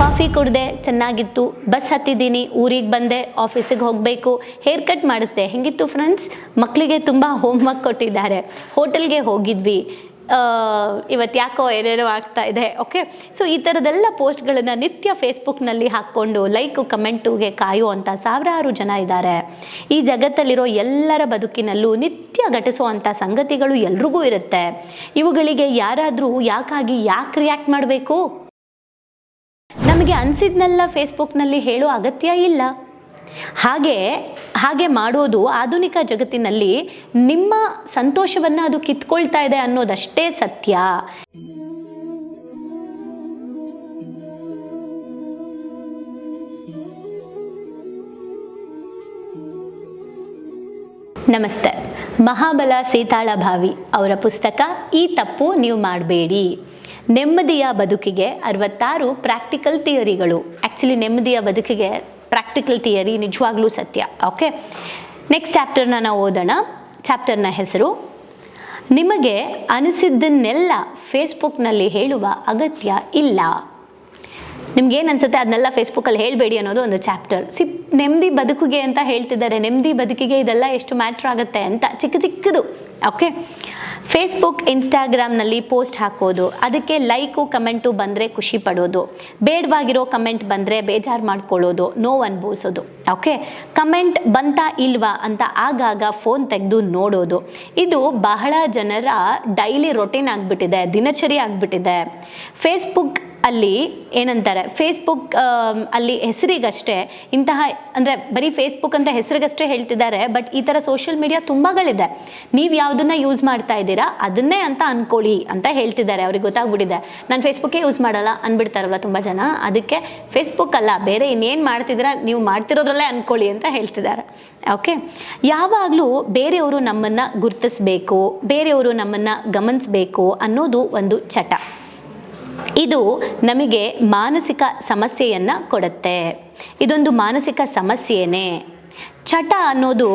Coffee ಕುಡಿದೆ ಚೆನ್ನಾಗಿತ್ತು, bus ಹತ್ತಿದ್ದೀನಿ, ಊರಿಗೆ ಬಂದೆ, ಆಫೀಸಿಗೆ ಹೋಗಬೇಕು, ಹೇರ್ ಕಟ್ ಮಾಡಿಸ್ದೆ. ಹೆಂಗಿತ್ತು ಫ್ರೆಂಡ್ಸ್ ಮಕ್ಕಳಿಗೆ ತುಂಬ ಹೋಮ್ವರ್ಕ್ ಕೊಟ್ಟಿದ್ದಾರೆ. ಹೋಟೆಲ್ಗೆ ಹೋಗಿದ್ವಿ. ಇವತ್ತು ಯಾಕೋ ಏನೇನೋ ಆಗ್ತಾ ಇದೆ. ಓಕೆ ಸೊ ಈ ಥರದೆಲ್ಲ ಪೋಸ್ಟ್ಗಳನ್ನು ನಿತ್ಯ ಫೇಸ್ಬುಕ್ನಲ್ಲಿ ಹಾಕ್ಕೊಂಡು ಲೈಕು ಕಮೆಂಟುಗೆ ಕಾಯುವಂಥ ಸಾವಿರಾರು ಜನ ಇದ್ದಾರೆ. ಈ ಜಗತ್ತಲ್ಲಿರೋ ಎಲ್ಲರ ಬದುಕಿನಲ್ಲೂ ನಿತ್ಯ ಘಟಿಸುವಂಥ ಸಂಗತಿಗಳು ಎಲ್ರಿಗೂ ಇರುತ್ತೆ. ಇವುಗಳಿಗೆ ಯಾರಾದರೂ ಯಾಕಾಗಿ ಯಾಕೆ ರಿಯಾಕ್ಟ್ ಮಾಡಬೇಕು? ನಮಗೆ ಅನಿಸಿದ್ನೆಲ್ಲ ಫೇಸ್ಬುಕ್ನಲ್ಲಿ ಹೇಳೋ ಅಗತ್ಯ ಇಲ್ಲ. ಹಾಗೆ ಹಾಗೆ ಮಾಡೋದು ಆಧುನಿಕ ಜಗತ್ತಿನಲ್ಲಿ ನಿಮ್ಮ ಸಂತೋಷವನ್ನು ಅದು ಕಿತ್ಕೊಳ್ತಾ ಇದೆ ಅನ್ನೋದಷ್ಟೇ ಸತ್ಯ. ನಮಸ್ತೆ. ಮಹಾಬಲ ಸೀತಾಳ ಭಾವಿ ಅವರ ಪುಸ್ತಕ ಈ ತಪ್ಪು ನೀವು ಮಾಡಬೇಡಿ. ನೆಮ್ಮದಿಯ ಬದುಕಿಗೆ ಅರವತ್ತಾರು ಪ್ರಾಕ್ಟಿಕಲ್ ಥಿಯರಿಗಳು ಆ್ಯಕ್ಚುಲಿ ನೆಮ್ಮದಿಯ ಬದುಕಿಗೆ ಪ್ರಾಕ್ಟಿಕಲ್ ಥಿಯರಿ ನಿಜವಾಗ್ಲೂ ಸತ್ಯ. ಓಕೆ ನೆಕ್ಸ್ಟ್ ಚಾಪ್ಟರ್ನ ನಾವು ಓದೋಣ. ಚಾಪ್ಟರ್ನ ಹೆಸರು, ನಿಮಗೆ ಅನಿಸಿದ್ದನ್ನೆಲ್ಲ ಫೇಸ್ಬುಕ್ನಲ್ಲಿ ಹೇಳುವ ಅಗತ್ಯ ಇಲ್ಲ. ನಿಮ್ಗೇನು ಅನ್ಸುತ್ತೆ? ಅದನ್ನೆಲ್ಲ ಫೇಸ್ಬುಕ್ಕಲ್ಲಿ ಹೇಳಬೇಡಿ ಅನ್ನೋದು ಒಂದು ಚಾಪ್ಟರ್ ಸಿ ನೆಮ್ಮದಿ ಬದುಕಿಗೆ ಅಂತ ಹೇಳ್ತಿದ್ದಾರೆ. ನೆಮ್ಮದಿ ಬದುಕಿಗೆ ಇದೆಲ್ಲ ಎಷ್ಟು ಮ್ಯಾಟ್ರ್ ಆಗುತ್ತೆ ಅಂತ ಚಿಕ್ಕ ಚಿಕ್ಕದು. ಓಕೆ ಫೇಸ್ಬುಕ್ ಇನ್ಸ್ಟಾಗ್ರಾಮ್ನಲ್ಲಿ ಪೋಸ್ಟ್ ಹಾಕೋದು. ಅದಕ್ಕೆ ಲೈಕು ಕಮೆಂಟು ಬಂದರೆ ಖುಷಿ ಪಡೋದು. ಬೇಡವಾಗಿರೋ ಕಮೆಂಟ್ ಬಂದರೆ ಬೇಜಾರು ಮಾಡ್ಕೊಳ್ಳೋದು, ನೋವು ಅನುಭವಿಸೋದು. ಓಕೆ ಕಮೆಂಟ್ ಬಂತಾ ಇಲ್ವಾ ಅಂತ ಆಗಾಗ ಫೋನ್ ತೆಗೆದು ನೋಡೋದು. ಇದು ಬಹಳ ಜನರ ಡೈಲಿ ರೊಟೀನ್ ಆಗಿಬಿಟ್ಟಿದೆ, ದಿನಚರಿ ಆಗಿಬಿಟ್ಟಿದೆ. ಫೇಸ್ಬುಕ್ ಅಲ್ಲಿ ಏನಂತಾರೆ? ಫೇಸ್ಬುಕ್ ಅಲ್ಲಿ ಹೆಸರಿಗಷ್ಟೇ, ಇಂತಹ ಅಂದರೆ ಬರೀ ಫೇಸ್ಬುಕ್ ಅಂತ ಹೆಸರಿಗಷ್ಟೇ ಹೇಳ್ತಿದ್ದಾರೆ ಬಟ್ ಈ ಥರ ಸೋಷಿಯಲ್ ಮೀಡಿಯಾ ತುಂಬಗಳಿದೆ. ನೀವು ಯಾವುದನ್ನ ಯೂಸ್ ಮಾಡ್ತಾ ಇದ್ದೀರಾ? ಅದನ್ನೇ ಅಂತ ಅನ್ಕೊಳ್ಳಿ ಅಂತ ಹೇಳ್ತಿದ್ದಾರೆ. ಅವ್ರಿಗೆ ಗೊತ್ತಾಗ್ಬಿಟ್ಟಿದೆ. ನಾನು ಫೇಸ್ಬುಕ್ಕೇ ಯೂಸ್ ಮಾಡಲ್ಲ ಅಂದ್ಬಿಡ್ತಾರಲ್ಲ ತುಂಬ ಜನ? ಅದಕ್ಕೆ ಫೇಸ್ಬುಕ್ ಅಲ್ಲ, ಬೇರೆ ಇನ್ನೇನು ಮಾಡ್ತಿದ್ರೆ ನೀವು ಮಾಡ್ತಿರೋದ್ರಲ್ಲೇ ಅನ್ಕೊಳ್ಳಿ ಅಂತ ಹೇಳ್ತಿದ್ದಾರೆ. ಓಕೆ ಯಾವಾಗಲೂ ಬೇರೆಯವರು ನಮ್ಮನ್ನು ಗುರುತಿಸಬೇಕು, ಬೇರೆಯವರು ನಮ್ಮನ್ನು ಗಮನಿಸಬೇಕು ಅನ್ನೋದು ಒಂದು ಚಟ. ಇದು ನಮಗೆ ಮಾನಸಿಕ ಸಮಸ್ಯೆಯನ್ನು ಕೊಡುತ್ತೆ. ಇದೊಂದು ಮಾನಸಿಕ ಸಮಸ್ಯೆನೇ. ಚಟ ಅನ್ನೋದು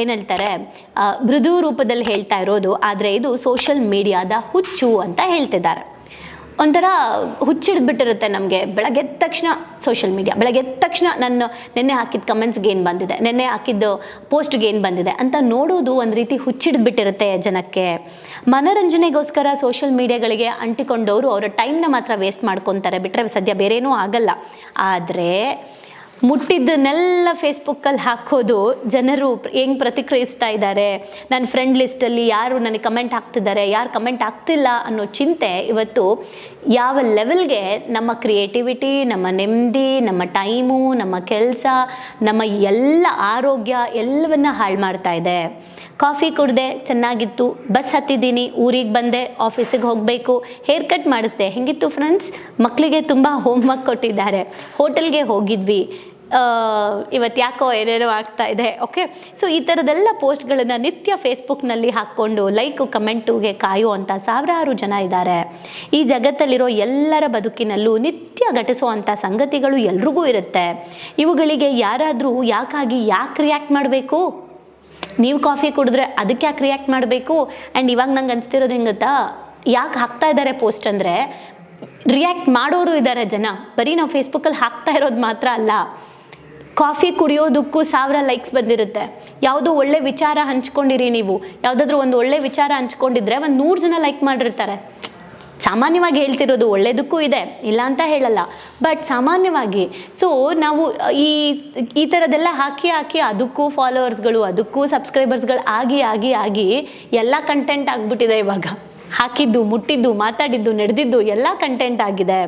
ಏನೇಳ್ತಾರೆ ಏನ್ ಹೇಳ್ತಾರೆ ಮೃದು ರೂಪದಲ್ಲಿ ಹೇಳ್ತಾ ಇರೋದು, ಆದರೆ ಇದು ಸೋಷಿಯಲ್ ಮೀಡಿಯಾದ ಹುಚ್ಚು ಅಂತ ಹೇಳ್ತಿದ್ದಾರೆ. ಒಂಥರ ಹುಚ್ಚಿಡ್ಬಿಟ್ಟಿರುತ್ತೆ ನಮಗೆ. ಬೆಳಗ್ಗೆ ತಕ್ಷಣ ಸೋಷಿಯಲ್ ಮೀಡಿಯಾ ಬೆಳಗ್ಗೆ ತಕ್ಷಣ ನನ್ನ ನಿನ್ನೆ ಹಾಕಿದ ಕಮೆಂಟ್ಸ್ಗೆ ಏನು ಬಂದಿದೆ, ನಿನ್ನೆ ಹಾಕಿದ್ದು ಪೋಸ್ಟ್ಗೆ ಏನು ಬಂದಿದೆ ಅಂತ ನೋಡೋದು ಒಂದು ರೀತಿ ಹುಚ್ಚಿಡ್ಬಿಟ್ಟಿರುತ್ತೆ ಜನಕ್ಕೆ. ಮನರಂಜನೆಗೋಸ್ಕರ ಸೋಷಿಯಲ್ ಮೀಡಿಯಾಗಳಿಗೆ ಅಂಟಿಕೊಂಡವರು ಅವರ ಟೈಮ್ನ ಮಾತ್ರ ವೇಸ್ಟ್ ಮಾಡ್ಕೊತಾರೆ ಬಿಟ್ಟರೆ ಸದ್ಯ ಬೇರೇನೂ ಆಗಲ್ಲ. ಆದರೆ ಮುಟ್ಟಿದ್ದನ್ನೆಲ್ಲ ಫೇಸ್ಬುಕ್ಕಲ್ಲಿ ಹಾಕೋದು ಜನರು ಹೆಂಗೆ ಪ್ರತಿಕ್ರಿಯಿಸ್ತಾ ಇದ್ದಾರೆ. ನನ್ನ ಫ್ರೆಂಡ್ ಲಿಸ್ಟಲ್ಲಿ ಯಾರು ನನಗೆ ಕಮೆಂಟ್ ಹಾಕ್ತಿದ್ದಾರೆ, ಯಾರು ಕಮೆಂಟ್ ಆಗ್ತಿಲ್ಲ ಅನ್ನೋ ಚಿಂತೆ ಇವತ್ತು ಯಾವ ಲೆವೆಲ್ಗೆ ನಮ್ಮ ಕ್ರಿಯೇಟಿವಿಟಿ ನಮ್ಮ ನೆಮ್ಮದಿ, ನಮ್ಮ ಟೈಮು ನಮ್ಮ ಕೆಲಸ, ನಮ್ಮ ಎಲ್ಲ ಆರೋಗ್ಯ ಎಲ್ಲವನ್ನ ಹಾಳು ಮಾಡ್ತಾ ಇದೆ. ಕಾಫಿ ಕುಡ್ದೆ ಚೆನ್ನಾಗಿತ್ತು ಬಸ್ ಹತ್ತಿದ್ದೀನಿ, ಊರಿಗೆ ಬಂದೆ ಆಫೀಸಿಗೆ ಹೋಗಬೇಕು ಹೇರ್ ಕಟ್ ಮಾಡಿಸ್ದೆ. ಹೆಂಗಿತ್ತು ಫ್ರೆಂಡ್ಸ್ ಮಕ್ಕಳಿಗೆ ತುಂಬ ಹೋಮ್ವರ್ಕ್ ಕೊಟ್ಟಿದ್ದಾರೆ. ಹೋಟೆಲ್ಗೆ ಹೋಗಿದ್ವಿ. ಇವತ್ತು ಯಾಕೋ ಏನೇನೋ ಆಗ್ತಾ ಇದೆ ಓಕೆ ಸೊ ಈ ಥರದೆಲ್ಲ ಪೋಸ್ಟ್ಗಳನ್ನು ನಿತ್ಯ ಫೇಸ್ಬುಕ್ನಲ್ಲಿ ಹಾಕ್ಕೊಂಡು ಲೈಕು ಕಮೆಂಟುಗೆ ಕಾಯುವಂಥ ಸಾವಿರಾರು ಜನ ಇದ್ದಾರೆ. ಈ ಜಗತ್ತಲ್ಲಿರೋ ಎಲ್ಲರ ಬದುಕಿನಲ್ಲೂ ನಿತ್ಯ ಘಟಿಸುವಂಥ ಸಂಗತಿಗಳು ಎಲ್ರಿಗೂ ಇರುತ್ತೆ. ಇವುಗಳಿಗೆ ಯಾರಾದರೂ ಯಾಕಾಗಿ ಯಾಕೆ ರಿಯಾಕ್ಟ್ ಮಾಡಬೇಕು? ನೀವು ಕಾಫಿ ಕುಡಿದ್ರೆ ಅದಕ್ಕೆ ಯಾಕೆ ರಿಯಾಕ್ಟ್ ಮಾಡಬೇಕು? ಆ್ಯಂಡ್ ಇವಾಗ ನಂಗೆ ಅನ್ಸ್ತಿರೋದು ಹೆಂಗತ್ತಾ? ಗೊತ್ತಾ ಯಾಕೆ ಹಾಕ್ತಾ ಇದ್ದಾರೆ ಪೋಸ್ಟ್ ಅಂದರೆ ರಿಯಾಕ್ಟ್ ಮಾಡೋರು ಇದ್ದಾರೆ ಜನ. ಬರೀ ನಾವು ಫೇಸ್ಬುಕ್ಕಲ್ಲಿ ಹಾಕ್ತಾ ಇರೋದು ಮಾತ್ರ ಅಲ್ಲ. ಕಾಫಿ ಕುಡಿಯೋದಕ್ಕೂ ಸಾವಿರ ಲೈಕ್ಸ್ ಬಂದಿರುತ್ತೆ. ಯಾವುದೋ ಒಳ್ಳೆ ವಿಚಾರ ಹಂಚ್ಕೊಂಡಿರಿ ನೀವು. ಯಾವುದಾದ್ರೂ ಒಂದು ಒಳ್ಳೆ ವಿಚಾರ ಹಂಚ್ಕೊಂಡಿದ್ರೆ ಒಂದು ನೂರು ಜನ ಲೈಕ್ ಮಾಡಿರ್ತಾರೆ. ಸಾಮಾನ್ಯವಾಗಿ ಹೇಳ್ತಿರೋದು ಒಳ್ಳೇದಕ್ಕೂ ಇದೆ, ಇಲ್ಲ ಅಂತ ಹೇಳಲ್ಲ. ಬಟ್ ಸಾಮಾನ್ಯವಾಗಿ ಸೊ ನಾವು ಈ ಈ ಥರದ್ದೆಲ್ಲ ಹಾಕಿ ಹಾಕಿ ಅದಕ್ಕೂ ಫಾಲೋವರ್ಸ್ಗಳು ಅದಕ್ಕೂ ಸಬ್ಸ್ಕ್ರೈಬರ್ಸ್ಗಳು ಆಗಿ ಆಗಿ ಆಗಿ ಎಲ್ಲ ಕಂಟೆಂಟ್ ಆಗಿಬಿಟ್ಟಿದೆ ಇವಾಗ. ಹಾಕಿದ್ದು, ಮುಟ್ಟಿದ್ದು, ಮಾತಾಡಿದ್ದು, ನಡೆದಿದ್ದು ಎಲ್ಲ ಕಂಟೆಂಟ್ ಆಗಿದೆ.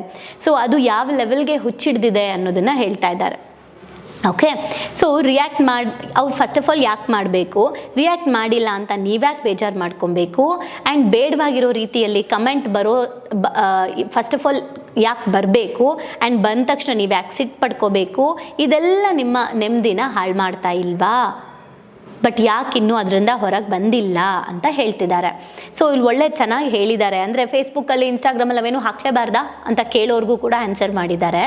ಸೊ ಅದು ಯಾವ ಲೆವೆಲ್ಗೆ ಹುಚ್ಚಿಡ್ದಿದೆ ಅನ್ನೋದನ್ನು ಹೇಳ್ತಾ ಇದ್ದಾರೆ. ಓಕೆ ಸೊ ರಿಯಾಕ್ಟ್ ಮಾಡಿ, ಅವು ಫಸ್ಟ್ ಆಫ್ ಆಲ್ ಯಾಕೆ ಮಾಡಬೇಕು? ರಿಯಾಕ್ಟ್ ಮಾಡಿಲ್ಲ ಅಂತ ನೀವ್ಯಾಕೆ ಬೇಜಾರು ಮಾಡ್ಕೊಬೇಕು? ಆ್ಯಂಡ್ ಬೇಡವಾಗಿರೋ ರೀತಿಯಲ್ಲಿ ಕಮೆಂಟ್ ಬರೋ ಫಸ್ಟ್ ಆಫ್ ಆಲ್ ಯಾಕೆ ಬರಬೇಕು? ಆ್ಯಂಡ್ ಬಂದ ತಕ್ಷಣ ನೀವು ಯಾಕೆ ಸಿಟ್ಟು ಪಡ್ಕೋಬೇಕು? ಇದೆಲ್ಲ ನಿಮ್ಮ ನೆಮ್ಮದಿನ ಹಾಳು ಮಾಡ್ತಾ ಇಲ್ವಾ? ಬಟ್ ಯಾಕೆ ಇನ್ನೂ ಅದರಿಂದ ಹೊರಗೆ ಬಂದಿಲ್ಲ ಅಂತ ಹೇಳ್ತಿದ್ದಾರೆ. ಸೊ ಇಲ್ಲಿ ಒಳ್ಳೆ ಚೆನ್ನಾಗಿ ಹೇಳಿದ್ದಾರೆ. ಅಂದರೆ ಫೇಸ್ಬುಕ್ಕಲ್ಲಿ ಇನ್ಸ್ಟಾಗ್ರಾಮಲ್ಲಿ ಅವೇನು ಹಾಕ್ಲೇಬಾರ್ದಾ ಅಂತ ಕೇಳೋರ್ಗೂ ಕೂಡ ಆನ್ಸರ್ ಮಾಡಿದ್ದಾರೆ.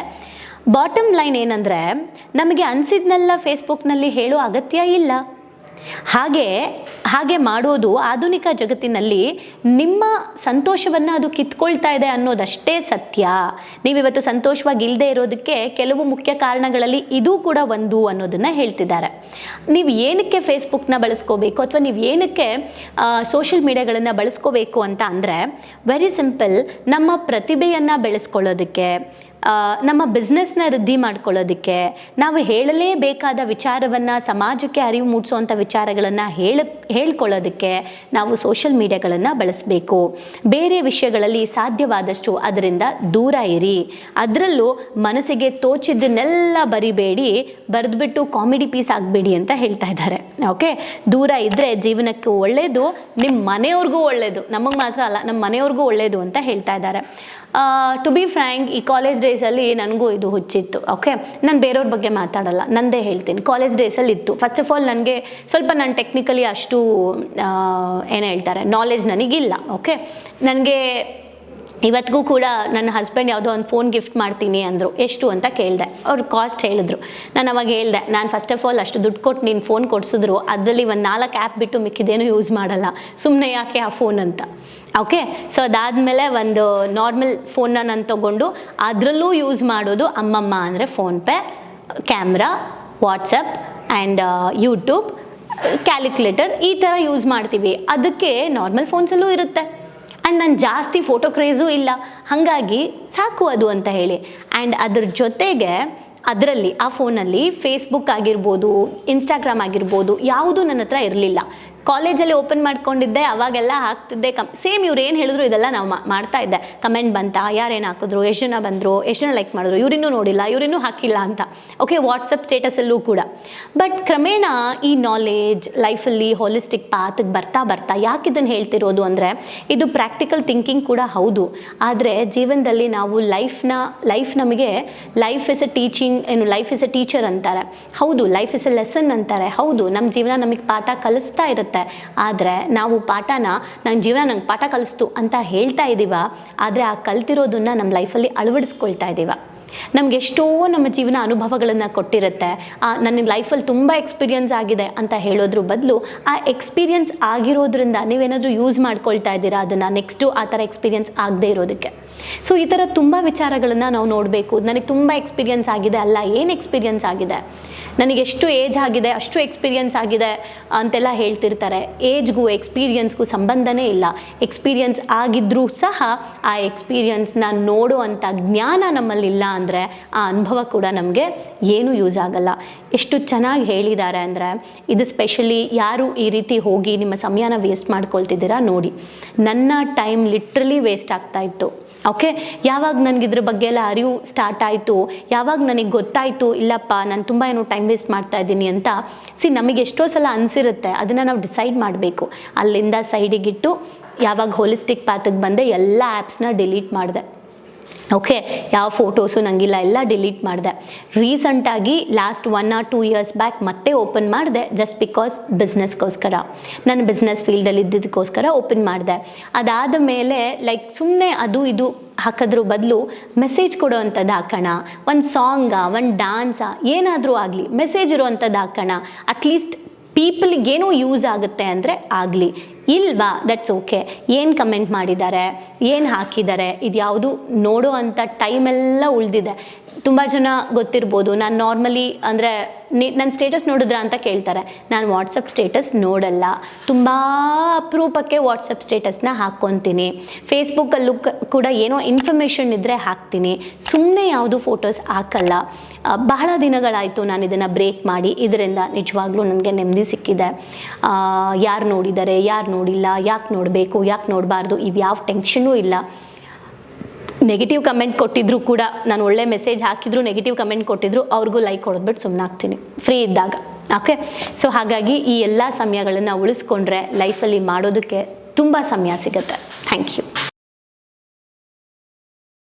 ಬಾಟಮ್ ಲೈನ್ ಏನಂದರೆ, ನಮಗೆ ಅನಿಸಿದ್ನೆಲ್ಲ ಫೇಸ್ಬುಕ್ನಲ್ಲಿ ಹೇಳೋ ಅಗತ್ಯ ಇಲ್ಲ. ಹಾಗೆ ಹಾಗೆ ಮಾಡೋದು ಆಧುನಿಕ ಜಗತ್ತಿನಲ್ಲಿ ನಿಮ್ಮ ಸಂತೋಷವನ್ನು ಅದು ಕಿತ್ಕೊಳ್ತಾ ಇದೆ ಅನ್ನೋದಷ್ಟೇ ಸತ್ಯ. ನೀವಿವತ್ತು ಸಂತೋಷವಾಗಿ ಇಲ್ಲದೆ ಇರೋದಕ್ಕೆ ಕೆಲವು ಮುಖ್ಯ ಕಾರಣಗಳಲ್ಲಿ ಇದು ಕೂಡ ಒಂದು ಅನ್ನೋದನ್ನು ಹೇಳ್ತಿದ್ದಾರೆ. ನೀವು ಏನಕ್ಕೆ ಫೇಸ್ಬುಕ್ನ ಬಳಸ್ಕೋಬೇಕು ಅಥವಾ ನೀವು ಏನಕ್ಕೆ ಸೋಷಿಯಲ್ ಮೀಡಿಯಾಗಳನ್ನು ಬಳಸ್ಕೋಬೇಕು ಅಂತ ಅಂದರೆ ವೆರಿ ಸಿಂಪಲ್ ನಮ್ಮ ಪ್ರತಿಭೆಯನ್ನು ಬೆಳೆಸ್ಕೊಳ್ಳೋದಕ್ಕೆ ನಮ್ಮ ಬಿಸ್ನೆಸ್ನ ವೃದ್ಧಿ ಮಾಡ್ಕೊಳ್ಳೋದಕ್ಕೆ ನಾವು ಹೇಳಲೇಬೇಕಾದ ವಿಚಾರವನ್ನು ಸಮಾಜಕ್ಕೆ ಅರಿವು ಮೂಡಿಸುವಂಥ ವಿಚಾರಗಳನ್ನು ಹೇಳ, ಹೇಳ್ಕೊಳ್ಳೋದಕ್ಕೆ ನಾವು ಸೋಷಿಯಲ್ ಮೀಡಿಯಾಗಳನ್ನು ಬಳಸಬೇಕು. ಬೇರೆ ವಿಷಯಗಳಲ್ಲಿ ಸಾಧ್ಯವಾದಷ್ಟು ಅದರಿಂದ ದೂರ ಇರಿ. ಅದರಲ್ಲೂ ಮನಸ್ಸಿಗೆ ತೋಚಿದ್ದನ್ನೆಲ್ಲ ಬರಿಬೇಡಿ, ಬರೆದ್ಬಿಟ್ಟು ಕಾಮಿಡಿ ಪೀಸ್ ಆಗಬೇಡಿ ಅಂತ ಹೇಳ್ತಾ ಇದ್ದಾರೆ. ಓಕೆ ದೂರ ಇದ್ದರೆ ಜೀವನಕ್ಕೆ ಒಳ್ಳೆಯದು ನಿಮ್ಮ ಮನೆಯವ್ರಿಗೂ ಒಳ್ಳೆಯದು ನಮಗೆ ಮಾತ್ರ ಅಲ್ಲ ನಮ್ಮ ಮನೆಯವ್ರಿಗೂ ಒಳ್ಳೆಯದು ಅಂತ ಹೇಳ್ತಾ ಇದ್ದಾರೆ. ಟು ಬಿ ಫ್ರ್ಯಾಂಕ್ ಈ ಕಾಲೇಜ್ ಡೇಸಲ್ಲಿ ನನಗೂ ಇದು ಹುಚ್ಚಿತ್ತು ಓಕೆ ನಾನು ಬೇರೆಯವ್ರ ಬಗ್ಗೆ ಮಾತಾಡಲ್ಲ, ನಂದೇ ಹೇಳ್ತೀನಿ. ಕಾಲೇಜ್ ಡೇಸಲ್ಲಿ ಇತ್ತು. ಫಸ್ಟ್ ಆಫ್ ಆಲ್ ನನಗೆ ಸ್ವಲ್ಪ ನಾನು ಟೆಕ್ನಿಕಲಿ ಅಷ್ಟು ಏನು ಹೇಳ್ತಾರೆ ನಾಲೆಜ್ ನನಗಿಲ್ಲ ಓಕೆ ನನಗೆ ಇವತ್ತಿಗೂ ಕೂಡ ನನ್ನ ಹಸ್ಬೆಂಡ್ ಯಾವುದೋ ಒಂದು ಫೋನ್ ಗಿಫ್ಟ್ ಮಾಡ್ತೀನಿ ಅಂದರು. ಎಷ್ಟು ಅಂತ ಕೇಳಿದೆ. ಅವ್ರು ಕಾಸ್ಟ್ ಹೇಳಿದ್ರು. ನಾನು ಅವಾಗ ಹೇಳಿದೆ, ನಾನು ಫಸ್ಟ್ ಆಫ್ ಆಲ್ ಅಷ್ಟು ದುಡ್ಡು ಕೊಟ್ಟು ನೀನು ಫೋನ್ ಕೊಡಿಸಿದ್ರು, ಅದರಲ್ಲಿ ಒಂದು ನಾಲ್ಕು ಆ್ಯಪ್ ಬಿಟ್ಟು ಮಿಕ್ಕಿದೇನು ಯೂಸ್ ಮಾಡಲ್ಲ. ಸುಮ್ಮನೆ ಯಾಕೆ ಆ ಫೋನ್ ಅಂತ. ಓಕೆ ಸೊ ಅದಾದಮೇಲೆ ಒಂದು ನಾರ್ಮಲ್ ಫೋನ್ನ ನಾನು ತೊಗೊಂಡು ಅದರಲ್ಲೂ ಯೂಸ್ ಮಾಡೋದು ಅಮ್ಮಮ್ಮ ಅಂದರೆ PhonePe camera WhatsApp and YouTube calculator ಈ ಥರ ಯೂಸ್ ಮಾಡ್ತೀವಿ. ಅದಕ್ಕೆ ನಾರ್ಮಲ್ ಫೋನ್ಸಲ್ಲೂ ಇರುತ್ತೆ. ಆ್ಯಂಡ್ ನಾನು ಜಾಸ್ತಿ ಫೋಟೋ ಕ್ರೇಜೂ ಇಲ್ಲ. ಹಾಗಾಗಿ ಸಾಕು ಅದು ಅಂತ ಹೇಳಿ. ಆ್ಯಂಡ್ ಅದ್ರ ಜೊತೆಗೆ ಅದರಲ್ಲಿ, ಆ ಫೋನಲ್ಲಿ ಫೇಸ್ಬುಕ್ ಆಗಿರ್ಬೋದು ಇನ್ಸ್ಟಾಗ್ರಾಮ್ ಆಗಿರ್ಬೋದು, ಯಾವುದೂ ನನ್ನ ಹತ್ರ ಇರಲಿಲ್ಲ. ಕಾಲೇಜಲ್ಲಿ ಓಪನ್ ಮಾಡ್ಕೊಂಡಿದ್ದೆ, ಅವಾಗೆಲ್ಲ ಹಾಕ್ತಿದ್ದೆ. ಕಮ್, ಸೇಮ್ ಇವ್ರು ಏನು ಹೇಳಿದ್ರು ಇದೆಲ್ಲ ನಾವು ಮಾಡ್ತಾ ಇದ್ದೆ. ಕಮೆಂಟ್ ಬಂತಾ, ಯಾರೇನು ಹಾಕಿದ್ರು ಎಷ್ಟು ಜನ ಬಂದರು ಎಷ್ಟು ಜನ ಲೈಕ್ ಮಾಡಿದ್ರು, ಇವರಿನ್ನೂ ನೋಡಿಲ್ಲ, ಇವರಿನ್ನೂ ಹಾಕಿಲ್ಲ ಅಂತ. ಓಕೆ ವಾಟ್ಸಪ್ ಸ್ಟೇಟಸಲ್ಲೂ ಕೂಡ. ಬಟ್ ಕ್ರಮೇಣ ಈ ನಾಲೆಜ್ ಲೈಫಲ್ಲಿ ಹೋಲಿಸ್ಟಿಕ್ ಪಾತ್ಗೆ ಬರ್ತಾ ಬರ್ತಾ ಯಾಕೆ ಇದನ್ನು ಹೇಳ್ತಿರೋದು ಅಂದರೆ, ಇದು ಪ್ರಾಕ್ಟಿಕಲ್ ಥಿಂಕಿಂಗ್ ಕೂಡ ಹೌದು. ಆದರೆ ಜೀವನದಲ್ಲಿ ನಾವು ಲೈಫ್ನ ಲೈಫ್ ನಮಗೆ ಲೈಫ್ ಇಸ್ ಎ ಟೀಚಿಂಗ್ ಏನು ಲೈಫ್ ಇಸ್ ಎ ಟೀಚರ್ ಅಂತಾರೆ. ಹೌದು ಲೈಫ್ ಇಸ್ ಎ ಲೆಸನ್ ಅಂತಾರೆ. ಹೌದು ನಮ್ಮ ಜೀವನ ನಮಗೆ ಪಾಠ ಕಲಿಸ್ತಾ ಇರುತ್ತೆ. ಆದರೆ ನಾವು ಪಾಠನ ನನ್ನ ಜೀವನ ನಂಗೆ ಪಾಠ ಕಲಿಸ್ತು ಅಂತ ಹೇಳ್ತಾ ಇದ್ದೀವ ಆದರೆ ಆ ಕಲ್ತಿರೋದನ್ನ ನಮ್ಮ ಲೈಫಲ್ಲಿ ಅಳವಡಿಸ್ಕೊಳ್ತಾ ಇದ್ದೀವ ನಮ್ಗೆ ಎಷ್ಟೋ ನಮ್ಮ ಜೀವನ ಅನುಭವಗಳನ್ನು ಕೊಟ್ಟಿರುತ್ತೆ. ನನ್ನ ಲೈಫಲ್ಲಿ ತುಂಬ ಎಕ್ಸ್ಪೀರಿಯನ್ಸ್ ಆಗಿದೆ ಅಂತ ಹೇಳೋದ್ರ ಬದಲು ಆ ಎಕ್ಸ್ಪೀರಿಯನ್ಸ್ ಆಗಿರೋದ್ರಿಂದ ನೀವೇನಾದರೂ ಯೂಸ್ ಮಾಡ್ಕೊಳ್ತಾ ಇದ್ದೀರಾ? ಅದನ್ನು ನೆಕ್ಸ್ಟು ಆ ಥರ ಎಕ್ಸ್ಪೀರಿಯನ್ಸ್ ಆಗದೇ ಇರೋದಕ್ಕೆ. ಸೊ ಈ ಥರ ತುಂಬ ವಿಚಾರಗಳನ್ನು ನಾವು ನೋಡಬೇಕು. ನನಗೆ ತುಂಬ ಎಕ್ಸ್ಪೀರಿಯೆನ್ಸ್ ಆಗಿದೆ ಅಲ್ಲ, ಏನು ಎಕ್ಸ್ಪೀರಿಯನ್ಸ್ ಆಗಿದೆ? ನನಗೆ ಎಷ್ಟು ಏಜ್ ಆಗಿದೆ, ಅಷ್ಟು ಎಕ್ಸ್ಪೀರಿಯನ್ಸ್ ಆಗಿದೆ ಅಂತೆಲ್ಲ ಹೇಳ್ತಿರ್ತಾರೆ. ಏಜ್ಗೂ ಎಕ್ಸ್ಪೀರಿಯನ್ಸ್ಗೂ ಸಂಬಂಧನೇ ಇಲ್ಲ. ಎಕ್ಸ್ಪೀರಿಯನ್ಸ್ ಆಗಿದ್ದರೂ ಸಹ ಆ ಎಕ್ಸ್ಪೀರಿಯನ್ಸ್ನ ನೋಡುವಂಥ ಜ್ಞಾನ ನಮ್ಮಲ್ಲಿಲ್ಲ ಅಂದರೆ ಆ ಅನುಭವ ಕೂಡ ನಮಗೆ ಏನೂ ಯೂಸ್ ಆಗಲ್ಲ. ಎಷ್ಟು ಚೆನ್ನಾಗಿ ಹೇಳಿದ್ದಾರೆ ಅಂದರೆ ಇದು ಸ್ಪೆಷಲಿ ಯಾರು ಈ ರೀತಿ ಹೋಗಿ ನಿಮ್ಮ ಸಮಯನ ವೇಸ್ಟ್ ಮಾಡ್ಕೊಳ್ತಿದ್ದೀರಾ ನೋಡಿ. ನನ್ನ ಟೈಮ್ ಲಿಟ್ರಲಿ ವೇಸ್ಟ್ ಆಗ್ತಾ ಇತ್ತು. ಓಕೆ ಯಾವಾಗ ನನಗೆ ಇದ್ರ ಬಗ್ಗೆ ಎಲ್ಲ ಅರಿವು ಸ್ಟಾರ್ಟ್ ಆಯಿತು, ಯಾವಾಗ ನನಗೆ ಗೊತ್ತಾಯಿತು, ಇಲ್ಲಪ್ಪ, ನಾನು ತುಂಬ ಏನೋ ಟೈಮ್ ವೇಸ್ಟ್ ಮಾಡ್ತಾ ಇದ್ದೀನಿ ಅಂತ ಸಿ ನಮಗೆ ಎಷ್ಟೋ ಸಲ ಅನಿಸಿರುತ್ತೆ. ಅದನ್ನು ನಾವು ಡಿಸೈಡ್ ಮಾಡಬೇಕು. ಅಲ್ಲಿಂದ ಸೈಡಿಗಿಟ್ಟು ಯಾವಾಗ ಹೋಲಿಸ್ಟಿಕ್ ಪಾತಕ್ಕೆ ಬಂದೆ ಎಲ್ಲ ಆ್ಯಪ್ಸ್ನ ಡಿಲೀಟ್ ಮಾಡಿದೆ. ಓಕೆ ಯಾವ ಫೋಟೋಸು ನನಗಿಲ್ಲ ಎಲ್ಲ ಡಿಲೀಟ್ ಮಾಡಿದೆ. ರೀಸೆಂಟಾಗಿ last one or two years back ಮತ್ತೆ ಓಪನ್ ಮಾಡಿದೆ ಜಸ್ಟ್ ಬಿಕಾಸ್ ಬಿಸ್ನೆಸ್ಗೋಸ್ಕರ ನನ್ನ ಬಿಸ್ನೆಸ್ ಫೀಲ್ಡಲ್ಲಿ ಇದ್ದಿದ್ದಕ್ಕೋಸ್ಕರ ಓಪನ್ ಮಾಡಿದೆ. ಅದಾದ ಮೇಲೆ ಲೈಕ್ ಸುಮ್ಮನೆ ಅದು ಇದು ಹಾಕೋದ್ರ ಬದಲು ಮೆಸೇಜ್ ಕೊಡೋವಂಥದ್ದು ಹಾಕೋಣ. ಒಂದು ಸಾಂಗಾ ಒಂದು ಡಾನ್ಸಾ ಏನಾದರೂ ಆಗಲಿ ಮೆಸೇಜ್ ಇರೋವಂಥದ್ದು ಹಾಕೋಣ. ಅಟ್ಲೀಸ್ಟ್ ಪೀಪಲ್ಗೆ ಏನೋ ಯೂಸ್ ಆಗುತ್ತೆ ಅಂದರೆ ಆಗಲಿ. ಇಲ್ವಾ? ದಟ್ಸ್ ಓಕೆ ಏನು ಕಮೆಂಟ್ ಮಾಡಿದ್ದಾರೆ? ಏನು ಹಾಕಿದ್ದಾರೆ? ಇದು ಯಾವುದು ನೋಡೋ ಅಂಥ ಟೈಮೆಲ್ಲ ಉಳಿದಿದೆ. ತುಂಬ ಜನ ಗೊತ್ತಿರ್ಬೋದು. ನಾನು ನಾರ್ಮಲಿ ಅಂದರೆ ನನ್ನ ಸ್ಟೇಟಸ್ ನೋಡಿದ್ರಾ ಅಂತ ಕೇಳ್ತಾರೆ. ನಾನು ವಾಟ್ಸಪ್ ಸ್ಟೇಟಸ್ ನೋಡಲ್ಲ. ತುಂಬ ಅಪರೂಪಕ್ಕೆ ವಾಟ್ಸಪ್ ಸ್ಟೇಟಸ್ನ ಹಾಕ್ಕೊತೀನಿ ಫೇಸ್ಬುಕ್ಕಲ್ಲೂ ಕೂಡ ಏನೋ ಇನ್ಫಾರ್ಮೇಷನ್ ಇದ್ದರೆ ಹಾಕ್ತೀನಿ. ಸುಮ್ಮನೆ ಯಾವುದು ಫೋಟೋಸ್ ಹಾಕಲ್ಲ. ಬಹಳ ದಿನಗಳಾಯಿತು ನಾನು ಇದನ್ನು ಬ್ರೇಕ್ ಮಾಡಿ. ಇದರಿಂದ ನಿಜವಾಗ್ಲೂ ನನಗೆ ನೆಮ್ಮದಿ ಸಿಕ್ಕಿದೆ. ಯಾರು ನೋಡಿದ್ದಾರೆ? ಯಾರು ನೋಡಿಲ್ಲ, ಯಾಕೆ ನೋಡಬೇಕು, ಯಾಕೆ ನೋಡಬಾರ್ದು, ಇವು ಯಾವ ಟೆನ್ಷನೂ ಇಲ್ಲ. ನೆಗೆಟಿವ್ ಕಮೆಂಟ್ ಕೊಟ್ಟಿದ್ರು ಕೂಡ, ನಾನು ಒಳ್ಳೆ ಮೆಸೇಜ್ ಹಾಕಿದ್ರು ನೆಗೆಟಿವ್ ಕಮೆಂಟ್ ಕೊಟ್ಟಿದ್ರು, ಅವ್ರಿಗೂ ಲೈಕ್ ಹೊಡೆದ್ಬಿಟ್ಟು ಸುಮ್ಮನಾಗ್ತೀನಿ ಫ್ರೀ ಇದ್ದಾಗ ಓಕೆ ಸೊ ಹಾಗಾಗಿ ಈ ಎಲ್ಲ ಸಮಯಗಳನ್ನು ಉಳಿಸ್ಕೊಂಡ್ರೆ ಲೈಫಲ್ಲಿ ಮಾಡೋದಕ್ಕೆ ತುಂಬ ಸಮಯ ಸಿಗುತ್ತೆ. Thank you